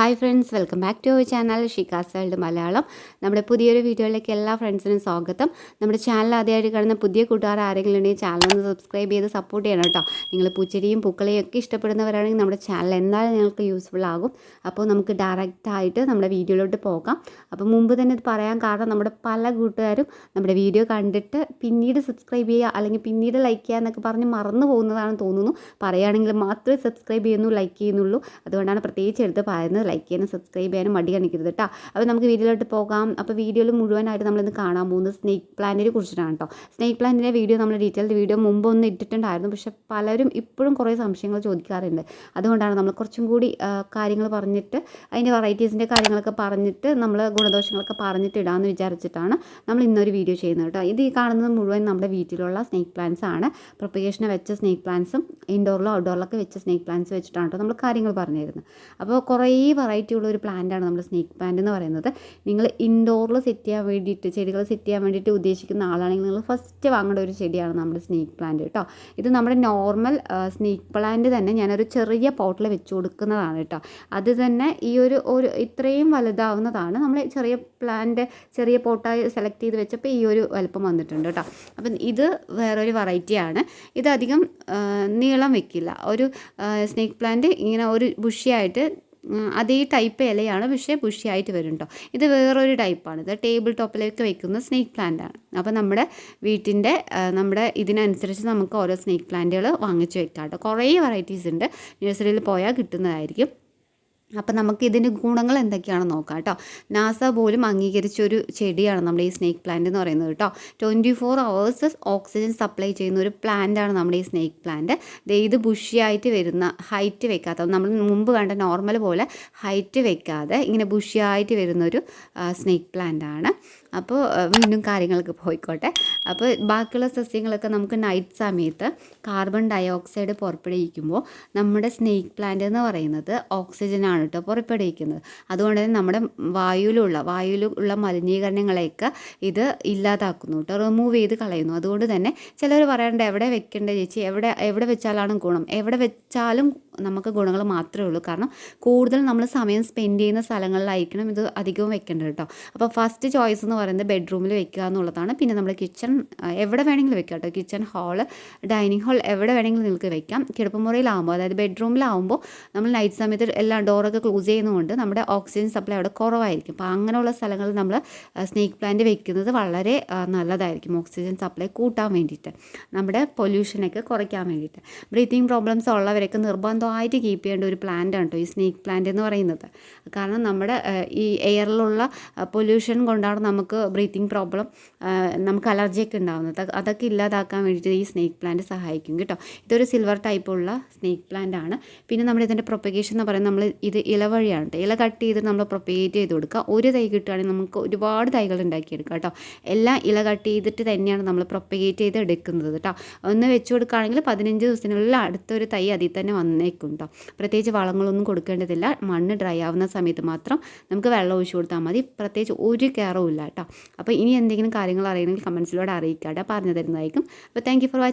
Hi friends welcome back to our channel ഷിക്കാസ് world Malayalam. നമ്മുടെ പുതിയൊരു വീഡിയോയിലേക്ക് എല്ലാ ഫ്രണ്ട്സിനും സ്വാഗതം. നമ്മുടെ ചാനൽ ആദ്യമായിട്ട് കാണുന്ന പുതിയ കൂട്ടുകാർ ആരെങ്കിലും ഉണ്ടെങ്കിൽ ചാനൽ ഒന്ന് സബ്സ്ക്രൈബ് ചെയ്ത് സപ്പോർട്ട് ചെയ്യണം കേട്ടോ. നിങ്ങൾ പൂച്ചെടിയും പൂക്കളെയും ഒക്കെ ഇഷ്ടപ്പെടുന്നവരാണെങ്കിൽ നമ്മുടെ ചാനൽ എന്തായാലും നിങ്ങൾക്ക് യൂസ്ഫുൾ ആകും. അപ്പോൾ നമുക്ക് ഡയറക്റ്റായിട്ട് നമ്മുടെ വീഡിയോയിലോട്ട് പോകാം. അപ്പോൾ മുമ്പ് തന്നെ ഇത് പറയാൻ കാരണം നമ്മുടെ പല കൂട്ടുകാരും നമ്മുടെ വീഡിയോ കണ്ടിട്ട് പിന്നീട് സബ്സ്ക്രൈബ് ചെയ്യുക അല്ലെങ്കിൽ പിന്നീട് ലൈക്ക് ചെയ്യുക എന്നൊക്കെ പറഞ്ഞ് മറന്നു പോകുന്നതാണെന്ന് തോന്നുന്നു. പറയുകയാണെങ്കിൽ മാത്രമേ സബ്സ്ക്രൈബ് ചെയ്യുന്നു ലൈക്ക് ചെയ്യുന്നുള്ളൂ. അതുകൊണ്ടാണ് പ്രത്യേകിച്ച് എടുത്ത് പറയുന്നത്. ലൈക്ക് ചെയ്യാനും സബ്സ്ക്രൈബ് ചെയ്യാനും മടി കാണിക്കരുത് കേട്ടോ അപ്പോൾ നമുക്ക് വീഡിയോയിലോട്ട് പോകാം. അപ്പോൾ വീഡിയോയിൽ മുഴുവനായിട്ട് നമ്മളിന്ന് കാണാൻ പോകുന്നത് സ്നേക്ക് പ്ലാന്റിനെ കുറിച്ചിട്ടാണ് കേട്ടോ സ്നേക്ക് പ്ലാന്റിന്റെ വീഡിയോ നമ്മൾ ഡീറ്റെയിൽഡ് വീഡിയോ മുമ്പ് ഒന്ന് ഇട്ടിട്ടുണ്ടായിരുന്നു. പക്ഷേ പലരും ഇപ്പോഴും കുറേ സംശയങ്ങൾ ചോദിക്കാറുണ്ട്. അതുകൊണ്ടാണ് നമ്മൾ കുറച്ചും കൂടി കാര്യങ്ങൾ പറഞ്ഞിട്ട് അതിന്റെ വെറൈറ്റീസിന്റെ കാര്യങ്ങളൊക്കെ പറഞ്ഞിട്ട് നമ്മൾ ഗുണദോഷങ്ങളൊക്കെ പറഞ്ഞിട്ട് ഇടാമെന്ന് വിചാരിച്ചിട്ടാണ് നമ്മൾ ഇന്നൊരു വീഡിയോ ചെയ്യുന്നത് കേട്ടോ ഇത് ഈ കാണുന്നത് മുഴുവൻ നമ്മുടെ വീട്ടിലുള്ള സ്നേക്ക് പ്ലാന്റ്സ് ആണ്. പ്രൊപ്പഗേഷന് വെച്ച സ്നേക്ക് പ്ലാന്റ്സും ഇൻഡോറിലോ ഔട്ട്ഡോറിലൊക്കെ വെച്ച സ്നേക്ക് പ്ലാന്റ്സ് വെച്ചിട്ടാണ് കേട്ടോ നമ്മൾ കാര്യങ്ങൾ പറഞ്ഞിരുന്നത്. അപ്പോൾ കുറേ വെറൈറ്റി ഉള്ള ഒരു പ്ലാന്റാണ് നമ്മൾ സ്നേക്ക് പ്ലാന്റ് എന്ന് പറയുന്നത്. നിങ്ങൾ ഇൻഡോറിൽ സെറ്റ് ചെയ്യാൻ വേണ്ടിയിട്ട് ചെടികൾ സെറ്റ് ചെയ്യാൻ വേണ്ടിയിട്ട് ഉദ്ദേശിക്കുന്ന ആളാണെങ്കിൽ നിങ്ങൾ ഫസ്റ്റ് വാങ്ങേണ്ട ഒരു ചെടിയാണ് നമ്മുടെ സ്നേക്ക് പ്ലാന്റ് കേട്ടോ ഇത് നമ്മുടെ നോർമൽ സ്നേക്ക് പ്ലാന്റ് തന്നെ ഞാനൊരു ചെറിയ പോട്ടിൽ വെച്ച് കൊടുക്കുന്നതാണ് കേട്ടോ അത് തന്നെ ഈ ഒരു ഒരു ഇത്രയും വലുതാവുന്നതാണ്. നമ്മൾ ചെറിയ പ്ലാന്റ് ചെറിയ പോട്ടായി സെലക്ട് ചെയ്ത് വെച്ചപ്പോൾ ഈ ഒരു വലുപ്പം വന്നിട്ടുണ്ട് കേട്ടോ അപ്പം ഇത് വേറൊരു വെറൈറ്റിയാണ് ഇതധികം നീളം വെക്കില്ല. ഒരു സ്നേക്ക് പ്ലാന്റ് ഇങ്ങനെ ഒരു ബുഷിയായിട്ട് അതേ ടൈപ്പ് ഇലയാണ് പക്ഷേ ബുഷിയായിട്ട് വരും കേട്ടോ ഇത് വേറൊരു ടൈപ്പാണ് ഇത് ടേബിൾ ടോപ്പിലേക്ക് വെക്കുന്ന സ്നേക്ക് പ്ലാന്റ് ആണ്. അപ്പോൾ നമ്മുടെ വീട്ടിന്റെ നമ്മുടെ ഇതിനനുസരിച്ച് നമുക്ക് ഓരോ സ്നേക്ക് പ്ലാന്റുകൾ വാങ്ങിച്ച് വെക്കാം കേട്ടോ കുറേ വെറൈറ്റീസ് ഉണ്ട്. നഴ്സറിയിൽ പോയാൽ കിട്ടുന്നതായിരിക്കും. അപ്പം നമുക്ക് ഇതിന്റെ ഗുണങ്ങൾ എന്തൊക്കെയാണെന്ന് നോക്കാം കേട്ടോ. നാസ പോലും അംഗീകരിച്ച ഒരു ചെടിയാണ് നമ്മുടെ ഈ സ്നേക്ക് പ്ലാന്റ് എന്ന് പറയുന്നത് കേട്ടോ. Twenty four hours oxygen supply ചെയ്യുന്ന ഒരു പ്ലാന്റാണ് നമ്മുടെ ഈ സ്നേക്ക് പ്ലാന്റ്. ഇത് ബുഷിയായിട്ട് വരുന്ന ഹൈറ്റ് വെക്കാത്ത നമ്മൾ മുമ്പ് കണ്ട നോർമൽ പോലെ ഹൈറ്റ് വെക്കാതെ ഇങ്ങനെ ബുഷിയായിട്ട് വരുന്നൊരു സ്നേക്ക് പ്ലാന്റ് ആണ്. അപ്പോൾ വീണ്ടും കാര്യങ്ങൾക്ക് പോയിക്കോട്ടെ. അപ്പോൾ ബാക്കിയുള്ള സസ്യങ്ങളൊക്കെ നമുക്ക് നൈറ്റ് സമയത്ത് കാർബൺ ഡൈ ഓക്സൈഡ് പുറപ്പെടുവിക്കുമ്പോൾ നമ്മുടെ സ്നേക്ക് പ്ലാന്റ് എന്ന് പറയുന്നത് ഓക്സിജനാണ് കേട്ടോ പുറപ്പെടുവിക്കുന്നത്. അതുകൊണ്ട് തന്നെ നമ്മുടെ വായുവിലുള്ള വായുവിലുള്ള മലിനീകരണങ്ങളെയൊക്കെ ഇത് ഇല്ലാതാക്കുന്നു കേട്ടോ റിമൂവ് ചെയ്ത് കളയുന്നു. അതുകൊണ്ട് തന്നെ ചിലർ പറയാറുണ്ട് എവിടെ വെക്കേണ്ട ചേച്ചി? എവിടെ എവിടെ വെച്ചാലാണ് ഗുണം? എവിടെ വെച്ചാലും നമുക്ക് ഗുണങ്ങൾ മാത്രമേ ഉള്ളൂ. കാരണം കൂടുതൽ നമ്മൾ സമയം സ്പെൻഡ് ചെയ്യുന്ന സ്ഥലങ്ങളിലായിരിക്കണം ഇത് അധികവും വെക്കേണ്ടത് കേട്ടോ അപ്പോൾ ഫസ്റ്റ് ചോയ്സ് എന്ന് പറയുന്നത് ബെഡ്റൂമിൽ വെക്കുക എന്നുള്ളതാണ്. പിന്നെ നമ്മൾ കിച്ചൺ എവിടെ വേണമെങ്കിലും വെക്കാം കേട്ടോ. കിച്ചൺ ഹാൾ ഡൈനിങ് ഹാൾ എവിടെ വേണമെങ്കിലും നിങ്ങൾക്ക് വെക്കാം. കിടപ്പുമുറിയിലാവുമ്പോൾ അതായത് ബെഡ്റൂമിലാവുമ്പോൾ നമ്മൾ നൈറ്റ് സമയത്ത് എല്ലാ ഡോറൊക്കെ ക്ലോസ് ചെയ്യുന്നതുകൊണ്ട് നമ്മുടെ ഓക്സിജൻ സപ്ലൈ അവിടെ കുറവായിരിക്കും. അപ്പോൾ അങ്ങനെയുള്ള സ്ഥലങ്ങളിൽ നമ്മൾ സ്നേക്ക് പ്ലാന്റ് വെക്കുന്നത് വളരെ നല്ലതായിരിക്കും. ഓക്സിജൻ സപ്ലൈ കൂട്ടാൻ വേണ്ടിയിട്ട്. നമ്മുടെ പൊല്യൂഷനൊക്കെ കുറയ്ക്കാൻ വേണ്ടിയിട്ട്. ബ്രീത്തിങ് പ്രോബ്ലംസ് ഉള്ളവരൊക്കെ നിർബന്ധമായിട്ട് കീപ്പ് ചെയ്യേണ്ട ഒരു പ്ലാന്റ് ആണ് കേട്ടോ ഈ സ്നേക്ക് പ്ലാന്റ് എന്ന് പറയുന്നത്. കാരണം നമ്മുടെ ഈ എയറിലുള്ള പൊല്യൂഷൻ കൊണ്ടാണ് നമുക്ക് ബ്രീത്തിങ് പ്രോബ്ലം നമുക്ക് അലർജിയൊക്കെ ഉണ്ടാകുന്നത് അതൊക്കെ ഇല്ലാതാക്കാൻ വേണ്ടിയിട്ട് ഈ സ്നേക്ക് പ്ലാന്റ് സഹായിക്കും കേട്ടോ. ഇതൊരു സിൽവർ ടൈപ്പുള്ള സ്നേക്ക് പ്ലാന്റ് ആണ്. പിന്നെ നമ്മുടെ ഇതിന്റെ പ്രൊപ്പഗേഷൻ എന്ന് പറയുന്നത് നമ്മൾ ഇത് ഇല വഴിയാണ് ഇല കട്ട് ചെയ്ത് നമ്മൾ പ്രൊപ്പഗേറ്റ് ചെയ്ത് കൊടുക്കുക. ഒരു തൈ കിട്ടുകയാണെങ്കിൽ നമുക്ക് ഒരുപാട് തൈകൾ ഉണ്ടാക്കിയെടുക്കാം കേട്ടോ. എല്ലാം ഇല കട്ട് ചെയ്തിട്ട് തന്നെയാണ് നമ്മൾ പ്രൊപ്പഗേറ്റ് ചെയ്ത് എടുക്കുന്നത് കേട്ടോ. ഒന്ന് വെച്ച് കൊടുക്കുകയാണെങ്കിൽ പതിനഞ്ച് ദിവസത്തിനുള്ളിൽ അടുത്തൊരു തൈ അതിൽ തന്നെ വന്നേക്കും കേട്ടോ. പ്രത്യേകിച്ച് വളങ്ങളൊന്നും കൊടുക്കേണ്ടതില്ല. മണ്ണ് ഡ്രൈ ആവുന്ന സമയത്ത് മാത്രം നമുക്ക് വെള്ളം ഒഴിച്ചു കൊടുത്താൽ മതി. പ്രത്യേകിച്ച് ഒരു കെയറും ഇല്ല കേട്ടോ. അപ്പോൾ ഇനി എന്തെങ്കിലും കാര്യങ്ങൾ അറിയണമെങ്കിൽ കമൻസിലൂടെ അറിയിക്കാട്ടെ. പറഞ്ഞു തരുന്നതായിരിക്കും അപ്പോൾ താങ്ക് ഫോർ വാച്ചിങ്